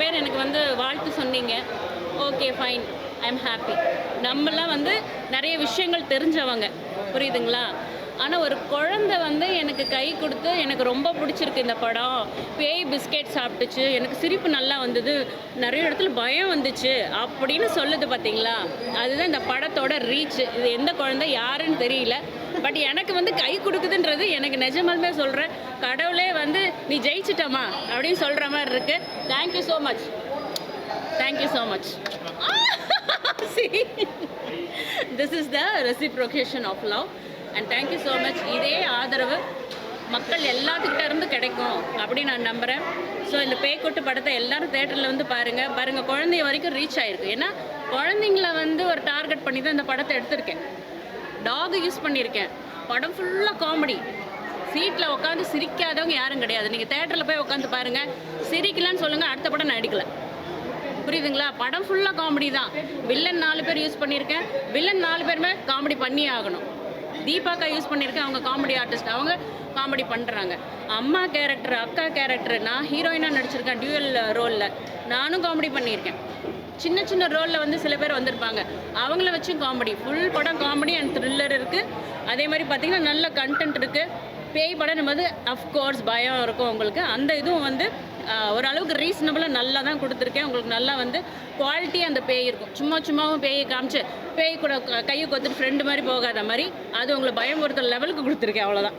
பேர் எனக்கு வந்து வாழ்த்து சொன்னீங்க. Okay fine I am happy நம்மளாம் வந்து நிறைய விஷயங்கள் தெரிஞ்சவங்க. புரியுதுங்களா? ஆனால் ஒரு குழந்தை வந்து எனக்கு கை கொடுத்து எனக்கு ரொம்ப பிடிச்சிருக்கு இந்த படம். பேய் பிஸ்கெட் சாப்பிட்டுச்சு. எனக்கு சிரிப்பு நல்லா வந்தது. நிறைய இடத்துல பயம் வந்துச்சு அப்படின்னு சொல்லுது பார்த்தீங்களா அதுதான் இந்த படத்தோட ரீச் இது எந்த குழந்தை யாருன்னு தெரியல. பட் எனக்கு வந்து கை கொடுக்குதுன்றது எனக்கு நிஜமாலுமே சொல்கிறேன் கடவுளே வந்து நீ ஜெயிச்சிட்டமா அப்படின்னு சொல்கிற மாதிரி இருக்கு. Thank you so much thank you so much this is the reciprocation of love and thank you so much இதே ஆதரவு மக்கள் எல்லாத்துக்கிட்ட இருந்து கிடைக்கும் அப்படின்னு நான் நம்புகிறேன் ஸோ இந்த பேய்க்கொட்டு படத்தை எல்லாரும் தேட்டரில் வந்து பாருங்கள் பாருங்கள் குழந்தைய வரைக்கும் ரீச் ஆயிருக்கு. ஏன்னா குழந்தைங்கள வந்து ஒரு டார்கெட் பண்ணி தான் இந்த படத்தை எடுத்திருக்கேன். டாக் யூஸ் பண்ணியிருக்கேன். படம் ஃபுல்லாக காமெடி சீட்டில் உட்காந்து சிரிக்காதவங்க யாரும் கிடையாது. நீங்கள் தேட்டரில் போய் உட்காந்து பாருங்கள் சிரிக்கலான்னு சொல்லுங்கள் அடுத்த படம் நான் அடிக்கல புரியுதுங்களா? படம் ஃபுல்லாக காமெடி தான். வில்லன் நாலு பேர் யூஸ் பண்ணியிருக்கேன். வில்லன் நாலு பேருமே காமெடி பண்ணியே ஆகணும். தீபாக்கா யூஸ் பண்ணியிருக்கேன் அவங்க காமெடி ஆர்டிஸ்ட் அவங்க காமெடி பண்ணுறாங்க அம்மா கேரக்டர் அக்கா கேரக்டர் நான் ஹீரோயினாக நடிச்சிருக்கேன் டியூவல் ரோலில் நானும் காமெடி பண்ணியிருக்கேன். சின்ன சின்ன ரோலில் வந்து சில பேர் வந்திருப்பாங்க. அவங்கள வச்சும் காமெடி ஃபுல் படம் காமெடி அண்ட் த்ரில்லர் இருக்குது அதே மாதிரி பார்த்திங்கன்னா நல்ல கண்டென்ட் இருக்குது பேய் படம் போது அஃப்கோர்ஸ் பயம் இருக்கும் உங்களுக்கு. அந்த இதுவும் வந்து ஓரளவுக்கு ரீசனபிளாக நல்லா தான் கொடுத்துருக்கேன். உங்களுக்கு நல்லா வந்து குவாலிட்டி அந்த பேய் இருக்கும். சும்மா சும்மாவும் பேயை காமிச்சு பேய் கூட க- கையை கொத்துட்டு ஃப்ரெண்டு மாதிரி போகாத மாதிரி அது உங்களை பயமுறுத்துற லெவலுக்கு கொடுத்துருக்கேன் அவ்வளோதான்